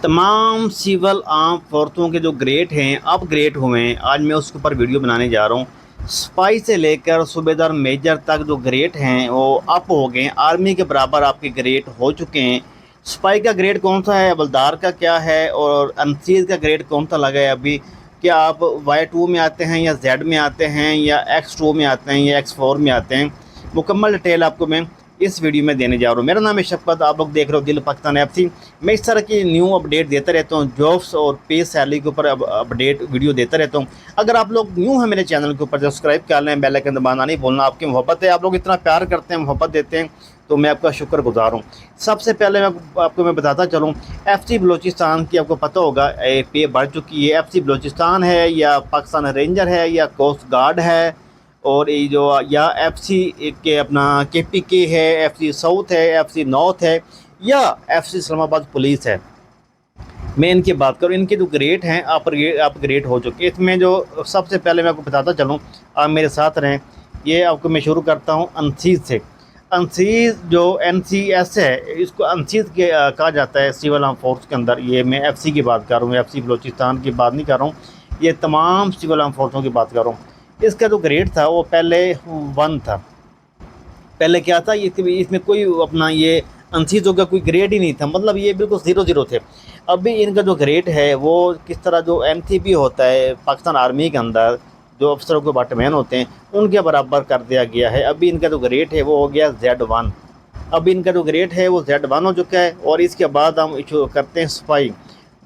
تمام سیول عام فورتوں کے جو گریٹ ہیں اپ گریٹ ہوئے ہیں۔ آج میں اس کے اوپر ویڈیو بنانے جا رہا ہوں۔ سپائی سے لے کر صوبے دار میجر تک جو گریٹ ہیں، وہ اپ ہو گئے ہیں۔ آرمی کے برابر آپ کے گریٹ ہو چکے ہیں۔ سپائی کا گریڈ کون سا ہے؟ بلدار کا کیا ہے؟ اور انسیز کا گریڈ کون سا لگا ہے ابھی؟ کیا آپ وائی ٹو میں آتے ہیں یا زیڈ میں آتے ہیں یا ایکس ٹو میں آتے ہیں یا ایکس فور میں آتے ہیں؟ مکمل ڈیٹیل آپ کو میں اس ویڈیو میں دینے جا رہا ہوں۔ میرا نام ہے شفقت، آپ لوگ دیکھ رہے ہو دل پاکستان ایپ سی۔ میں اس طرح کی نیو اپڈیٹ دیتا رہتا ہوں، جابس اور پے سیلری کے اوپر اپڈیٹ ویڈیو دیتا رہتا ہوں۔ اگر آپ لوگ نیو ہیں میرے چینل کے اوپر، سبسکرائب کر لیں، بیل آئکن دبانا نہیں بولنا آپ کی محبت ہے، آپ لوگ اتنا پیار کرتے ہیں، محبت دیتے ہیں، تو میں آپ کا شکر گزار ہوں۔ سب سے پہلے میں آپ کو میں بتاتا چلوں، ایف سی بلوچستان کی آپ کو پتہ ہوگا پے بڑھ چکی ہے۔ ایف سی بلوچستان ہے یا پاکستان رینجر ہے یا کوسٹ گارڈ ہے؟ اور یہ جو یا ایف سی کے اپنا کے پی کے ہے، ایف سی ساؤتھ ہے، ایف سی نارتھ ہے، یا ایف سی اسلام آباد پولیس ہے۔ میں ان کی بات کروں، ان کے جو گریٹ ہیں آپ آپ ہو چکے۔ اس میں جو سب سے پہلے میں آپ کو بتاتا چلوں، آپ میرے ساتھ رہیں۔ یہ آپ کو میں شروع کرتا ہوں انسیز سے۔ انسیز جو این سی ایس ہے، اس کو انسیز کے کہا جاتا ہے سول آرم فورس کے اندر۔ یہ میں ایف سی کی بات کر رہا ہوں، ایف سی بلوچستان کی بات نہیں کر رہا ہوں، یہ تمام سول آرم فورسوں کی بات کر رہا ہوں۔ اس کا جو گریڈ تھا وہ پہلے ون تھا۔ پہلے کیا تھا؟ اس میں کوئی اپنا یہ انسیزوں کا کوئی گریڈ ہی نہیں تھا۔ مطلب یہ بالکل زیرو زیرو تھے۔ اب بھی ان کا جو گریڈ ہے، وہ کس طرح جو ایم سی پی ہوتا ہے پاکستان آرمی کے اندر، جو افسروں کے باٹمین ہوتے ہیں، ان کے برابر کر دیا گیا ہے۔ ابھی ان کا جو گریڈ ہے، وہ ہو گیا زیڈ ون اب ان کا جو گریڈ ہے، وہ زیڈ ون ہو چکا ہے اور اس کے بعد ہم کرتے ہیں صفائی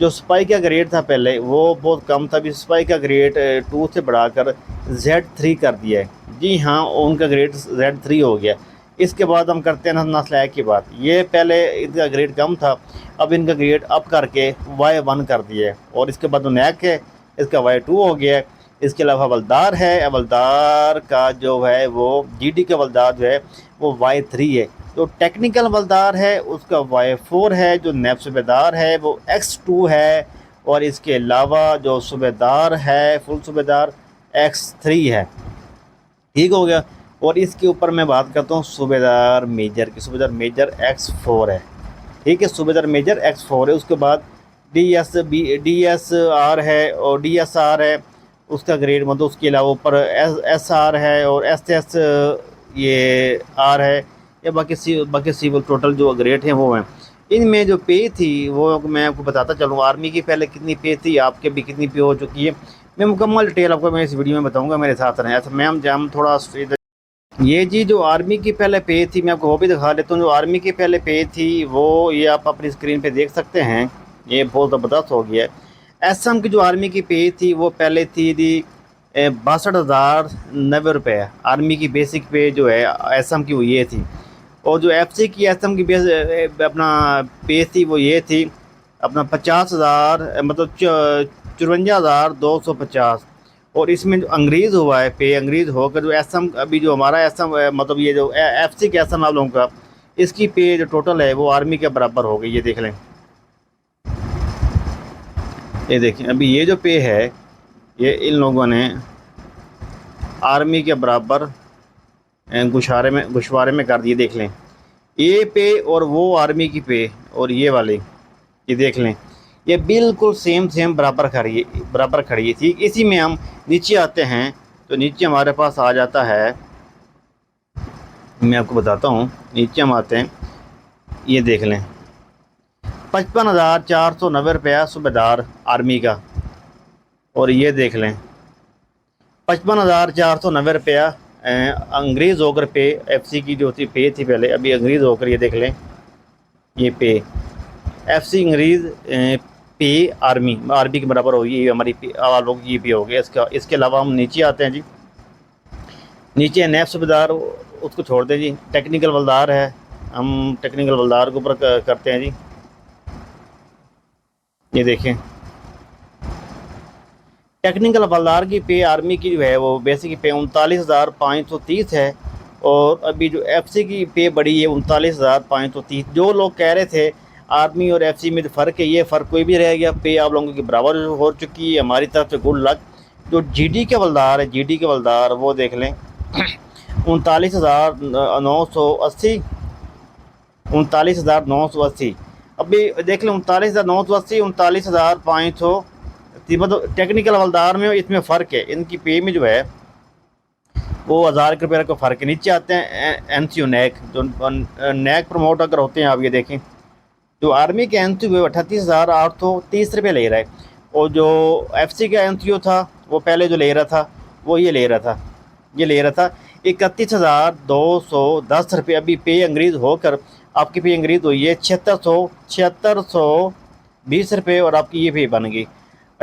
جو سپائی کا گریڈ تھا پہلے، وہ بہت کم تھا، ابھی سپائی کا گریڈ ٹو سے بڑھا کر زیڈ تھری کر دیا ہے۔ جی ہاں ان کا گریڈ زیڈ تھری ہو گیا۔ اس کے بعد ہم کرتے ہیں نسل سلیک کی بات۔ یہ پہلے ان کا گریڈ کم تھا، اب ان کا گریڈ اپ کر کے وائی ون کر دیا ہے۔ اور اس کے بعد نیک ہے، اس کا وائی ٹو ہو گیا ہے۔ اس کے علاوہ اولدار ہے۔ اولدار کا جو ہے، وہ جی ڈی کا اولدار جو ہے، وہ وائی تھری ہے۔ جو ٹیکنیکل ملدار ہے، اس کا وائی فور ہے جو نیب صوبے دار ہے، وہ ایکس ٹو ہے اور اس کے علاوہ جو صوبے دار ہے، فل صوبے دار ایکس تھری ہے۔ ٹھیک ہو گیا۔ اور اس کے اوپر میں بات کرتا ہوں، صوبے دار میجر کی۔ صوبے دار میجر ایکس فور ہے۔ ٹھیک ہے، صوبے دار میجر ایکس فور ہے۔ اس کے بعد D S B, D S R ہے اور ڈی ایس آر ہے۔ اس کا گریڈ مطلب اس کے علاوہ اوپر ایس ایس آر ہے اور ایس ایس یہ آر ہے۔ یا باقی سی باقی سیول ٹوٹل جو گریٹ ہیں وہ ہیں۔ ان میں جو پے تھی وہ میں آپ کو بتاتا چلوں آرمی کی پہلے کتنی پے تھی، آپ کے بھی کتنی پے ہو چکی ہے۔ میں مکمل ڈیٹیل آپ کو میں اس ویڈیو میں بتاؤں گا، میرے ساتھ رہیں۔ اچھا، میں ہم جام تھوڑا یہ جی جو آرمی کی پہلے پے تھی، میں آپ کو وہ بھی دکھا لیتا ہوں۔ جو آرمی کی پہلے پے تھی، وہ یہ آپ اپنی اسکرین پہ دیکھ سکتے ہیں۔ یہ بہت زبردست ہو گیا ہے۔ ایس ایم کی جو آرمی کی پے تھی، وہ پہلے تھی جی، دی باسٹھ ہزار نوے روپے۔ آرمی کی بیسک پے جو ہے ایس ایم کی وہ یہ تھی۔ اور جو ایف سی کی ایس ایم کی بیس اپنا پیس تھی وہ یہ تھی، اپنا پچاس ہزار مطلب چورنجا ہزار دو سو پچاس۔ اور اس میں جو انگریز ہوا ہے، پے انگریز ہو کر جو ایس ایم ابھی جو ہمارا ایس ایم مطلب یہ جو ایف سی کے ایس ایم آپ لوگوں کا، اس کی پے جو ٹوٹل ہے وہ آرمی کے برابر ہو گئی، یہ دیکھ لیں۔ یہ دیکھیں، ابھی یہ جو پے ہے، یہ ان لوگوں نے آرمی کے برابر گشارے میں گشوارے میں کر دیے دیکھ لیں۔ یہ پے اور وہ آرمی کی پے اور یہ والے یہ دیکھ لیں۔ یہ بالکل سیم سیم برابر کھڑی برابر کھڑی تھی۔ اسی میں ہم نیچے آتے ہیں، تو نیچے ہمارے پاس آ جاتا ہے۔ میں آپ کو بتاتا ہوں، نیچے ہم آتے ہیں، یہ دیکھ لیں۔ پچپن ہزار چار سو نوے روپیہ صوبے دار آرمی کا۔ اور یہ دیکھ لیں۔ پچپن ہزار چار سو نوے روپیہ Eh, انگریز ہو کر پے ایف سی کی جو تھی، پے تھی پہلے. ابھی انگریز ہو کر یہ دیکھ لیں. یہ پے. ایف سی انگریز eh, پے آرمی. آرمی کے برابر ہوگی یہ ہماری پے لوگ یہ پے ہو گیا اس کا، اس کے علاوہ ہم نیچے آتے ہیں جی. نیچے نیف صوبیدار اس کو چھوڑ دیں جی. ٹیکنیکل ولدار ہے. ہم ٹیکنیکل ولدار کے اوپر کرتے ہیں جی. یہ دیکھیں. ٹیکنیکل والدار کی پے آرمی کی جو ہے وہ بیسک پے انتالیس ہزار پانچ سو تیس ہے اور ابھی جو ایف سی کی پے بڑی ہے انتالیس ہزار پانچ سو تیس۔ جو لوگ کہہ رہے تھے آرمی اور ایف سی میں فرق ہے، یہ فرق کوئی بھی رہ گیا۔ پے آپ لوگوں کی برابر ہو چکی ہے، ہماری طرف سے گڈ لک۔ جو جی ڈی کے والدار ہے جی ڈی کے والدار، وہ دیکھ لیں۔ انتالیس ہزار نو سو اسی۔ انتالیس ہزار نو سو اسی۔ ابھی دیکھ لیں، انتالیس ہزار نو سو اسی، انتالیس ہزار پانچ سو جی، مطلب ٹیکنیکل والدار میں اس میں فرق ہے۔ ان کی پے میں جو ہے، وہ ہزار روپے کا فرق ہے۔ نیچے آتے ہیں این سی او نیک جو نیک پروموٹ اگر ہوتے ہیں، آپ یہ دیکھیں۔ جو آرمی کے این سی او اٹھتیس ہزار آٹھ سو تیس روپے لے رہا ہے۔ اور جو ایف سی کا این سی او تھا، وہ پہلے جو لے رہا تھا، وہ یہ لے رہا تھا۔ یہ لے رہا تھا۔ اکتیس ہزار دو سو دس روپے۔ ابھی پے انگریز ہو کر آپ کی پے انگریز ہوئی ہے۔ چھہتر سو چھہتر سو بیس روپے اور آپ کی یہ پے بن گئی۔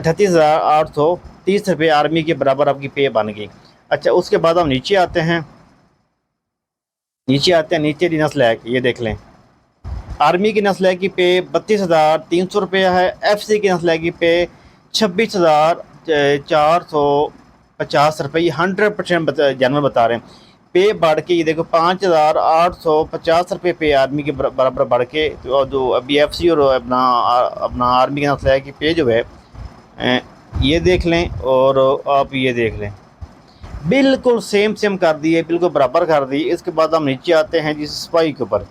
اٹھتیس ہزار آٹھ سو تیس روپے آرمی کے برابر آپ کی پے بن گئی۔ اچھا اس کے بعد ہم نیچے آتے ہیں۔ نیچے آتے ہیں، نیچے دی نسل ہے، یہ دیکھ لیں۔ آرمی کی نسل ہے کی پے بتیس ہزار تین سو روپیہ ہے۔ ایف سی کی نسل ہے کی پے چھبیس ہزار چار سو پچاس روپے۔ یہ ہنڈریڈ پرسینٹ جانور بتا رہے ہیں۔ پے بڑھ کے یہ دیکھو، پانچ ہزار آٹھ سو پچاس روپے پے آرمی کے برابر بڑھ کے۔ جو ابھی ایف سی اور اپنا اپنا آرمی کا نسل ہے کہ پے جو ہے یہ دیکھ لیں اور آپ یہ دیکھ لیں۔ بالکل سیم سیم کر دیے بالکل برابر کر دی اس کے بعد ہم نیچے آتے ہیں جس سپائی کے اوپر۔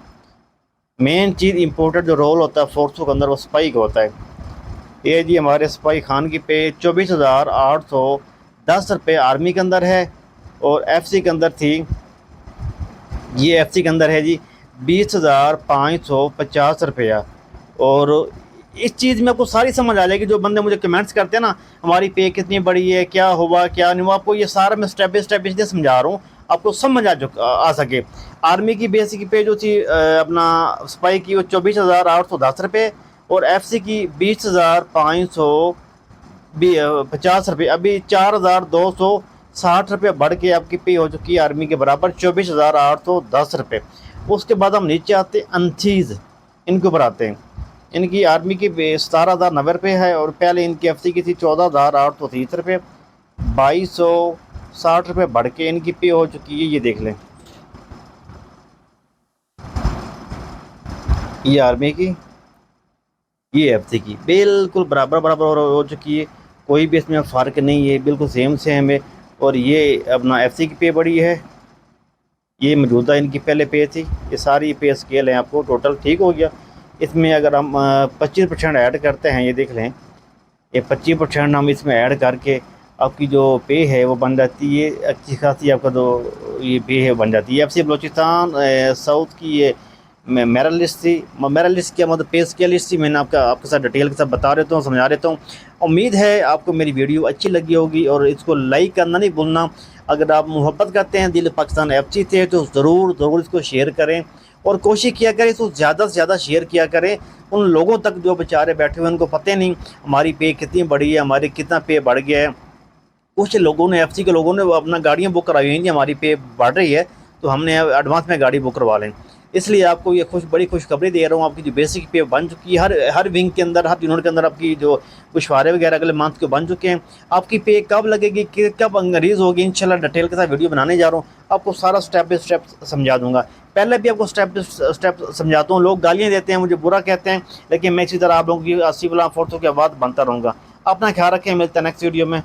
مین چیز امپورٹنٹ جو رول ہوتا ہے فورسوں کے اندر وہ سپائی کا ہوتا ہے۔ یہ جی ہمارے سپائی خان کی پے چوبیس ہزار آٹھ سو دس روپے آرمی کے اندر ہے اور ایف سی کے اندر تھی۔ یہ ایف سی کے اندر ہے جی بیس ہزار پانچ سو پچاس روپیہ۔ اور اس چیز میں آپ کو ساری سمجھ آ جائے گی، جو بندے مجھے کمنٹس کرتے ہیں نا، ہماری پے کتنی بڑی ہے، کیا ہوا، کیا نہیں ہوا، آپ کو یہ سارا میں اسٹیپ بائی اسٹیپ اس لیے سمجھا رہا ہوں، آپ کو سمجھ آ آ سکے۔ آرمی کی بیسک پے جو تھی اپنا سپائی کی وہ چوبیس ہزار آٹھ سو دس روپے، اور ایف سی کی بیس ہزار پانچ سو پچاس روپے۔ ابھی چار ہزار دو سو ساٹھ روپے بڑھ کے آپ کی پے ہو چکی ہے آرمی کے برابر، چوبیس ہزار آٹھ سو دس روپے۔ اس کے بعد ہم نیچے آتے، انتھیز، ان کے اوپر آتے ہیں۔ ان کی آرمی کی ستارہ ہزار نوے روپے ہے اور پہلے ان کی ایف سی کی تھی چودہ ہزار آٹھ سو تیس روپے، بائیس سو ساٹھ روپے بڑھ کے ان کی پے ہو چکی ہے، یہ دیکھ لیں۔ یہ آرمی کی، یہ ایف سی کی۔ بالکل برابر برابر ہو چکی ہے۔ کوئی بھی اس میں فرق نہیں ہے، بالکل سیم سیم ہے۔ اور یہ اپنا ایف سی کی پے بڑی ہے۔ یہ موجودہ ان کی پہلے پے تھی۔ یہ ساری پے اسکیل ہیں آپ کو ٹوٹل ٹھیک ہو گیا۔ اس میں اگر ہم پچیس پرسینٹ ایڈ کرتے ہیں، یہ دیکھ لیں۔ یہ پچیس پرسینٹ ہم اس میں ایڈ کر کے آپ کی جو پے ہے وہ بن جاتی ہے۔ اچھی خاصی آپ کا جو یہ پے ہے بن جاتی ہے۔ ایف سی بلوچستان ساؤتھ کی یہ میرا لسٹ تھی۔ میرا لسٹ کیا؟ مطلب پیس کیا لسٹ تھی۔ میں نے آپ کا، آپ کے ساتھ ڈیٹیل کے ساتھ بتا رہتا ہوں، سمجھا رہتا ہوں۔ امید ہے آپ کو میری ویڈیو اچھی لگی ہوگی اور اس کو لائک کرنا نہیں بھولنا۔ اگر آپ محبت کرتے ہیں دل پاکستان ایف جی سی تو ضرور ضرور اس کو شیئر کریں۔ اور کوشش کیا کریں، اس کو زیادہ سے زیادہ شیئر کیا کریں۔ ان لوگوں تک جو بیچارے بیٹھے ہوئے ان کو پتہ نہیں ہماری پے کتنی بڑی ہے ہماری کتنا پے بڑھ گیا ہے۔ کچھ لوگوں نے ایف سی کے لوگوں نے اپنا گاڑیاں بک کرائی ہوئی ہیں، ہماری پے بڑھ رہی ہے۔ تو ہم نے ایڈوانس میں گاڑی بک کروا لیں۔ اس لیے آپ کو یہ خوش، بڑی خوشخبری دے رہا ہوں۔ آپ کی جو بیسک پے بن چکی ہے، ہر ہر ونگ کے اندر، ہر یونٹ کے اندر آپ کی جو گشوارے وغیرہ اگلے منتھ کے بن چکے ہیں۔ آپ کی پے کب لگے گی، کب انگریز ہوگی؟ ان شاء اللہ ڈیٹیل کے ساتھ ویڈیو بنانے جا رہا ہوں۔ آپ کو سارا اسٹیپ بائی اسٹیپ سمجھا دوں گا۔ پہلے بھی آپ کو اسٹیپ اسٹیپ سمجھاتا ہوں، لوگ گالیاں دیتے ہیں، مجھے برا کہتے ہیں، لیکن میں اسی طرح آپ لوگوں کی اسی بلا فورسوں کے آواز بنتا رہوں گا۔ اپنا خیال رکھیں ملتا ہے نیکسٹ ویڈیو میں۔